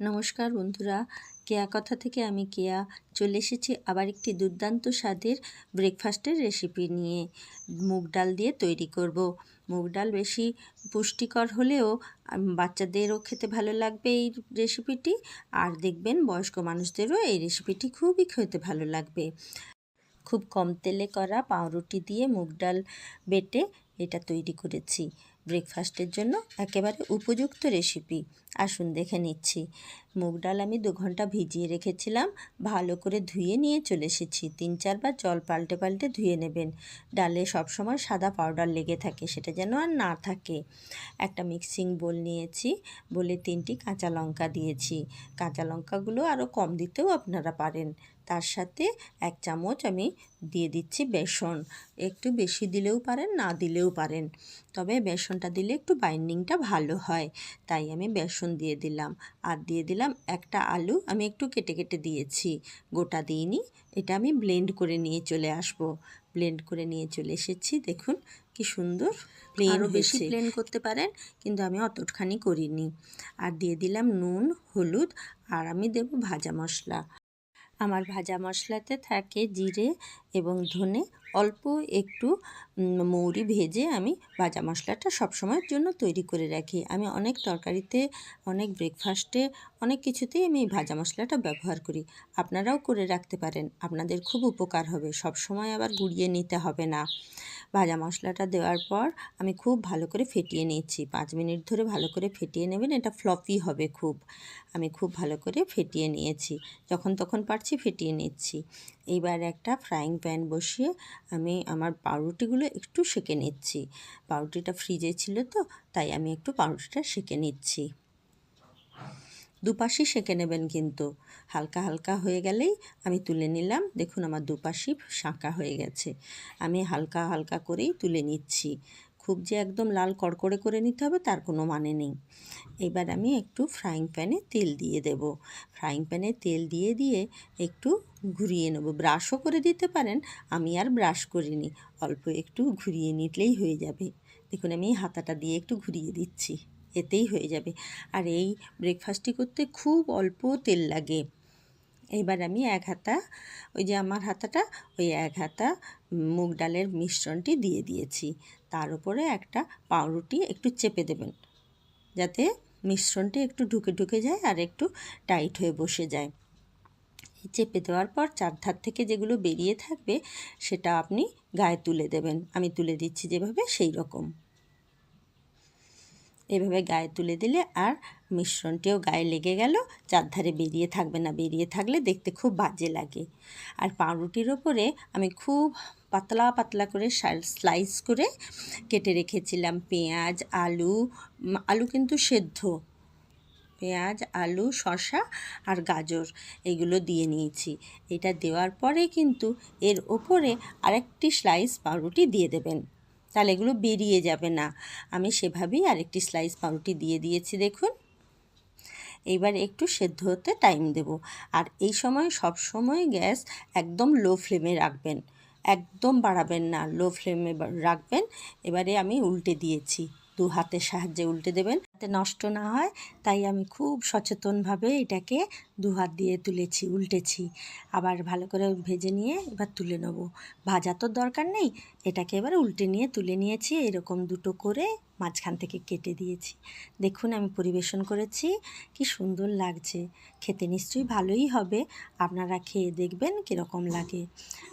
নমস্কার বন্ধুরা, কেয়া কথা থেকে আমি কেয়া চলে এসেছি আবার একটি দুর্দান্ত স্বাদের ব্রেকফাস্টের রেসিপি নিয়ে। মুগ ডাল দিয়ে তৈরি করব। মুগ ডাল বেশি পুষ্টিকর হলেও বাচ্চাদেরও খেতে ভালো লাগবে এই রেসিপিটি আর দেখবেন বয়স্ক মানুষদেরও এই রেসিপিটি খুবই খেতে ভালো লাগবে। খুব কম তেলে করা পাউরুটি দিয়ে মুগ ডাল বেটে এটা তৈরি করেছি। ব্রেকফাস্টের জন্য একেবারে উপযুক্ত রেসিপি আসুন দেখে নিচ্ছি। মুগ ডাল আমি দু ঘণ্টা ভিজিয়ে রেখেছিলাম, ভালো করে ধুয়ে নিয়ে চলে এসেছি। তিন চারবার জল পাল্টে পাল্টে ধুয়ে নেবেন। ডালে সবসময় সাদা পাউডার লেগে থাকে, সেটা যেন আর না থাকে। একটা মিক্সিং বোল নিয়েছি বলে তিনটি কাঁচা লঙ্কা দিয়েছি। কাঁচা লঙ্কাগুলো আরও কম দিতেও আপনারা পারেন। তার সাথে এক চামচ আমি দিয়ে দিচ্ছি বেসন। একটু বেশি দিলেও পারেন না দিলেও পারেন। তবে বেসনটা দিলে একটু বাইন্ডিংটা ভালো হয়। তাই আমি বেসন দিয়ে দিলাম। আর দিয়ে দিলাম একটা আলু। আমি একটু কেটে কেটে দিয়েছি। গোটা দিইনি। এটা আমি ব্লেন্ড করে নিয়ে চলে আসব। ব্লেন্ড করে নিয়ে চলে এসেছি। দেখুন কি সুন্দর প্লেন বেশি প্লেন করতে পারেন কিন্তু আমি অতখানি করিনি। আর দিয়ে দিলাম নুন হলুদ আর আমি দেব ভাজা মশলা। আমার ভাজা মশলাতে থাকে জিরে এবং ধনে। অল্প একটু মৌরি ভেজে আমি ভাজা মশলাটা সবসময়ের জন্য তৈরি করে রাখি। আমি অনেক তরকারিতে, অনেক ব্রেকফাস্টে অনেক কিছুতেই আমি এই ভাজা মশলাটা ব্যবহার করি। আপনারাও করে রাখতে পারেন। আপনাদের খুব উপকার হবে। সব সময় আবার গুঁড়িয়ে নিতে হবে না। ভাজা মশলাটা দেওয়ার পর আমি খুব ভালো করে ফেটিয়ে নিচ্ছি পাঁচ মিনিট ধরে ভালো করে ফেটিয়ে নেবেন, এটা ফ্লপি হবে খুব। আমি খুব ভালো করে ফেটিয়ে নিয়েছি। যখন তখন পারছি ফেটিয়ে নিচ্ছি। এইবার একটা ফ্রাইং প্যান বসিয়ে আমি আমার পাউরুটিগুলো একটু সেঁকে নিচ্ছি। পাউরুটিটা ফ্রিজে ছিল তো, তাই আমি একটু পাউরুটিটা সেঁকে নিচ্ছি। দুপাশই সেঁকে নেবেন কিন্তু। হালকা হালকা হয়ে গেলেই আমি তুলে নিলাম। দেখুন আমার দুপাশই শাঁকা হয়ে গেছে। আমি হালকা হালকা করেই তুলে নিচ্ছি। খুব যে একদম লাল কড়কড়ে করে নিতে হবে তার কোনো মানে নেই। এবার আমি একটু ফ্রাইং প্যানে তেল দিয়ে দেব। ফ্রাইং প্যানে তেল দিয়ে দিয়ে একটু ঘুরিয়ে নেব। ব্রাশও করে দিতে পারেন, আমি আর ব্রাশ করিনি। অল্প একটু ঘুরিয়ে নিলেই হয়ে যাবে। দেখুন আমি হাতাটা দিয়ে একটু ঘুরিয়ে দিচ্ছি। এতেই হয়ে যাবে। আর এই ব্রেকফাস্টটি করতে খুব অল্প তেল লাগে। এবার আমি এক হাতা, ওই যে আমার হাতাটা, ওই এক হাতা মুগ ডালের মিশ্রণটি দিয়ে দিয়েছি। তার উপরে একটা পাউরুটি একটু চেপে দেবেন, যাতে মিশ্রণটি একটু ঢুকে ঢুকে যায় আর একটু টাইট হয়ে বসে যায়। চেপে দেওয়ার পর চারধার থেকে যেগুলো বেরিয়ে থাকবে, সেটা আপনি গায়ে তুলে দেবেন। আমি তুলে দিচ্ছি যেভাবে সেই রকম এভাবে গায়ে তুলে দিলে আর মিশ্রণটিও গায়ে লেগে গেল চারধারে বেরিয়ে থাকবে না। বেরিয়ে থাকলে দেখতে খুব বাজে লাগে। আর পাউরুটির ওপরে আমি খুব পাতলা পাতলা করে স্লাইস করে কেটে রেখেছিলাম। পেঁয়াজ, আলু আলু কিন্তু সেদ্ধ। পেঁয়াজ, আলু, শসা আর গাজর এগুলো দিয়ে নিয়েছি। এটা দেওয়ার পরে কিন্তু এর ওপরে আরেকটি স্লাইস পাউরুটি দিয়ে দেবেন। তাহলে এগুলো বেরিয়ে যাবে না। আমি সেভাবেই আরেকটি স্লাইস পাউরুটি দিয়ে দিয়েছি, দেখুন। এইবার একটু সেদ্ধ হতে টাইম দেব। আর এই সময় সব সময় গ্যাস একদম লো ফ্লেমে রাখবেন। একদম বাড়াবেন না লো ফ্লেমে রাখবেন। এবারে আমি উল্টে দিয়েছি। দু হাতের সাহায্যে উল্টে দেবেন। যাতে নষ্ট না হয়, তাই আমি খুব সচেতনভাবে এটাকে দু হাত দিয়ে তুলেছি, উল্টেছি। আবার ভালো করে ভেজে নিয়ে এবার তুলে নেব। ভাজা তো দরকার নেই, এটাকে এবার উল্টে নিয়ে তুলে নিয়েছি, এরকম দুটো করে মাঝখান থেকে কেটে দিয়েছি। দেখুন আমি পরিবেশন করেছি, কি সুন্দর লাগছে। খেতে নিশ্চয়ই ভালোই হবে, আপনারা খেয়ে দেখবেন কীরকম লাগে।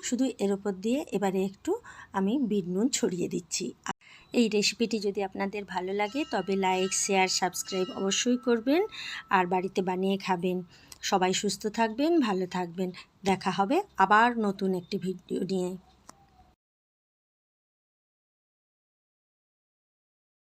শুধু এর ওপর দিয়ে এবারে একটু আমি বিট নুন ছড়িয়ে দিচ্ছি। এই রেসিপিটি যদি আপনাদের ভালো লাগে, তবে লাইক শেয়ার সাবস্ক্রাইব অবশ্যই করবেন আর বাড়িতে বানিয়ে খাবেন। সবাই সুস্থ থাকবেন, ভালো থাকবেন। দেখা হবে আবার নতুন একটি ভিডিও নিয়ে।